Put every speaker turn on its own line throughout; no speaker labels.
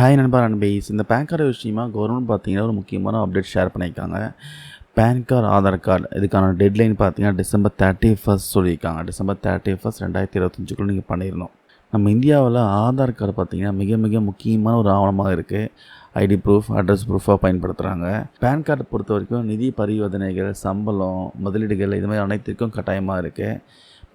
Hi நண்பா நண்பீஸ் இந்த pan card விஷயமா கவர்மெண்ட் பார்த்தீங்கன்னா ஒரு முக்கியமான அப்டேட் ஷேர் பண்ணியிருக்காங்க. பேன் கார்டு ஆதார் கார்டு இதுக்கான டெட்லைன் பார்த்தீங்கன்னா டிசம்பர் தேர்ட்டி ஃபஸ்ட் சொல்லியிருக்காங்க. டிசம்பர் தேர்ட்டி ஃபஸ்ட் ரெண்டாயிரத்தி இருபத்தஞ்சுக்குள்ள நீங்கள் பண்ணிடணும் நம்ம இந்தியாவில் ஆதார் கார்டு பார்த்தீங்கன்னா மிக மிக முக்கியமான ஒரு ஆவணமாக இருக்குது ஐடி ப்ரூஃப் அட்ரஸ் ப்ரூஃபாக பயன்படுத்துகிறாங்க பேன் கார்டை பொறுத்த வரைக்கும் நிதி பரிவர்த்தனைகள் சம்பளம் முதலீடுகள் இது மாதிரி அனைத்திற்கும் கட்டாயமாக இருக்குது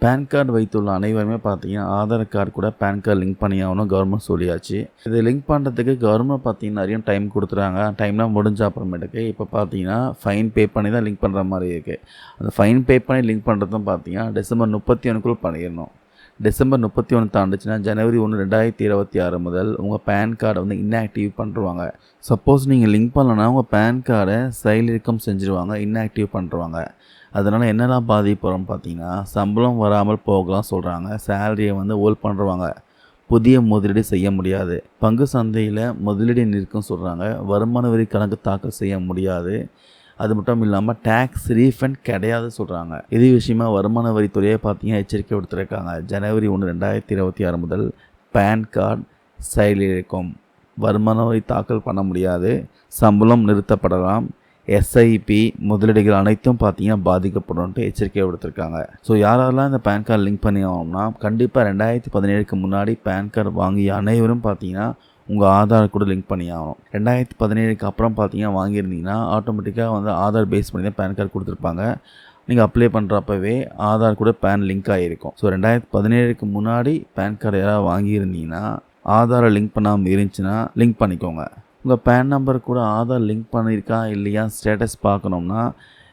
பேன் கார்டு வைத்துள்ள அனைவருமே பார்த்தீங்கன்னா ஆதார் கார்டு கூட பேன் கார்டு லிங்க் பண்ணி ஆகணும் கவர்மெண்ட் சொல்லியாச்சு. இது லிங்க் பண்ணுறதுக்கு கவர்மெண்ட் பார்த்தீங்கன்னா நிறைய டைம் கொடுத்துறாங்க. டைம்லாம் முடிஞ்ச அப்புறமேட்டுக்கு இப்போ பார்த்தீங்கன்னா ஃபைன் பே பண்ணி தான் லிங்க் பண்ணுற மாதிரி இருக்குது அந்த ஃபைன் பே பண்ணி லிங்க் பண்ணுறதும் பார்த்தீங்கன்னா டிசம்பர் முப்பத்தி ஒன்றுக்குள் பண்ணிடணும். டிசம்பர் முப்பத்தி ஒன்று தாண்டுச்சுன்னா ஜனவரி ஒன்று ரெண்டாயிரத்தி இருபத்தி ஆறு முதல் உங்கள் பேன் கார்டை வந்து இன்ஆக்டிவ் பண்ணுருவாங்க சப்போஸ் நீங்கள் லிங்க் பண்ணலன்னா உங்கள் பேன் கார்டை செயலிறக்கம் செஞ்சுருவாங்க இன்ஆக்டிவ் பண்ணுருவாங்க அதனால் என்னெல்லாம் பாதிப்புறோம் பார்த்தீங்கன்னா சம்பளம் வராமல் போகலாம் சொல்கிறாங்க சேலரியை வந்து ஹோல்ட் பண்ணுருவாங்க புதிய முதலீடு செய்ய முடியாது. பங்கு சந்தையில் முதலீடு நிற்கும் சொல்கிறாங்க வருமான வரி கணக்கு தாக்கல் செய்ய முடியாது. அது மட்டும் இல்லாமல் டேக்ஸ் ரீஃபண்ட் கிடையாது சொல்கிறாங்க இது விஷயமா வருமான வரித்துறையை பார்த்தீங்கன்னா எச்சரிக்கை கொடுத்துருக்காங்க ஜனவரி ஒன்று ரெண்டாயிரத்தி இருபத்தி ஆறு முதல் பேன் கார்டு செயலிழக்கும் வருமான வரி தாக்கல் பண்ண முடியாது. சம்பளம் நிறுத்தப்படலாம். எஸ்ஐபி முதலீடுகள் அனைத்தும் பார்த்தீங்கன்னா பாதிக்கப்படும்ட்டு எச்சரிக்கை விடுத்திருக்காங்க. ஸோ யாரெல்லாம் இந்த பேன் கார்டு லிங்க் பண்ணி ஆகணும்னா கண்டிப்பாக ரெண்டாயிரத்தி பதினேழுக்கு முன்னாடி பேன் கார்டு வாங்கிய அனைவரும் பார்த்தீங்கன்னா உங்கள் ஆதார் கூட லிங்க் பண்ணி ஆகணும் ரெண்டாயிரத்தி பதினேழுக்கு அப்புறம் பார்த்தீங்கன்னா வாங்கியிருந்தீங்கன்னா ஆட்டோமேட்டிக்காக வந்து ஆதார் பேஸ் பண்ணி தான் பேன் கார்டு கொடுத்துருப்பாங்க. நீங்கள் அப்ளை பண்ணுறப்பவே ஆதார் கூட பேன் லிங்க் ஆகிருக்கும் ஸோ ரெண்டாயிரத்தி பதினேழுக்கு முன்னாடி பேன் கார்டு யாராவது வாங்கியிருந்தீங்கன்னா ஆதாரை லிங்க் பண்ணாமல் இருந்துச்சுன்னா லிங்க் பண்ணிக்கோங்க. உங்கள் பேன் நம்பர் கூட ஆதார் லிங்க் பண்ணியிருக்கா இல்லையா ஸ்டேட்டஸ் பார்க்கணும்னா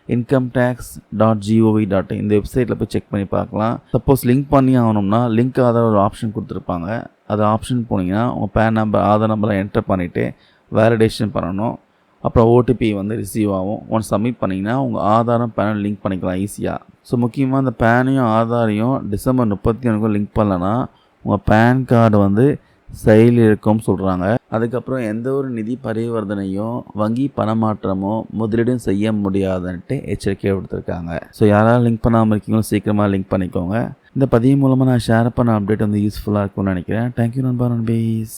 income tax dot GOV dot இந்த வெப்சைட்டில் போய் செக் பண்ணி பார்க்கலாம். சப்போஸ் லிங்க் பண்ணி ஆகணும்னா லிங்க் ஆதார் ஒரு ஆப்ஷன் கொடுத்துருப்பாங்க. அது ஆப்ஷன் போனீங்கன்னா உங்கள் பேன் நம்பர் ஆதார் நம்பரை என்டர் பண்ணிவிட்டு வேலிடேஷன் பண்ணணும். அப்புறம் ஓடிபி வந்து ரிசீவ் ஆகும். ஒன் சப்மிட் பண்ணிங்கன்னா உங்கள் ஆதாரம் பேனும் லிங்க் பண்ணிக்கலாம் ஈஸியாக ஸோ முக்கியமாக அந்த பேனையும் ஆதாரையும் டிசம்பர் முப்பத்தி ஒன்றுக்கும் லிங்க் பண்ணலன்னா உங்கள் பேன் கார்டு வந்து செயல் இருக்கும்னு சொல்கிறாங்க அதுக்கப்புறம் எந்த ஒரு நிதி பரிவர்த்தனையும் வங்கி பணமாற்றமோ முதலீடும் செய்ய முடியாதுன்ட்டு எச்சரிக்கையை கொடுத்துருக்காங்க. ஸோ யாராவது லிங்க் பண்ணாமல் இருக்கீங்களோ சீக்கிரமாக லிங்க் பண்ணிக்கோங்க. இந்த பதிவு மூலமாக நான் ஷேர் பண்ண அப்டேட் வந்து யூஸ்ஃபுல்லாக இருக்கும்னு நினைக்கிறேன். தேங்க்யூ நண்பா நண்பீஸ்.